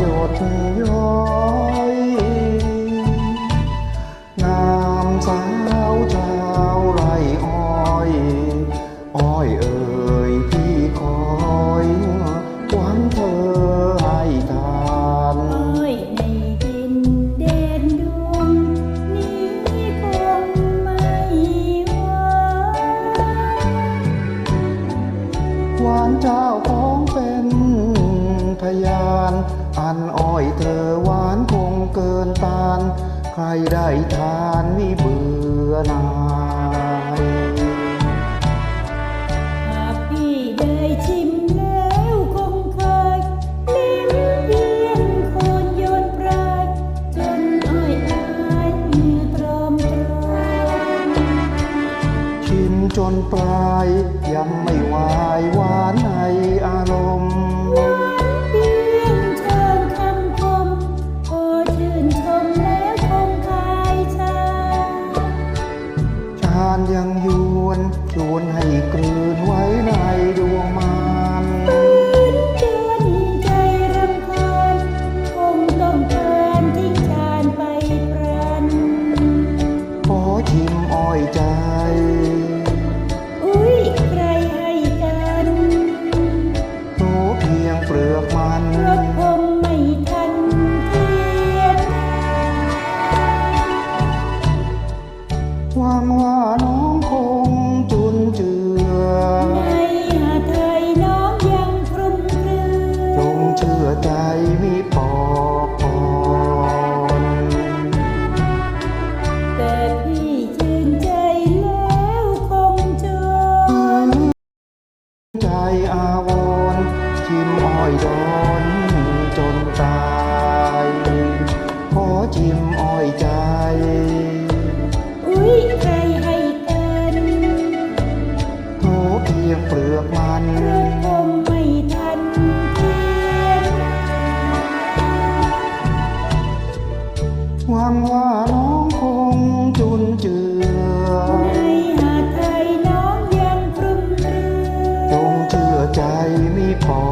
有的哟านอันอ้อยเธอหวานคงเกินตาน ใครได้ทานมิเบื่อหน่ายหากพี่ได้ชิมแล้วคงเคยลิ้มเพียงโคนโยนปลายจนอ้อยอายเหงื่อตรอมตรอมชิมจนปลายยังไม่วายหวานในอารมณ์านยังยวนชวนให้กลืนไว้ในดวงมา หวังว่าน้องคงจุนเจือ ในหาไทยน้องยังครุ่มเครือจงเชื่อใจมีปอกก่อนแต่พี่ชื่นใจแล้วคงจนใจอา ใจไม่พอ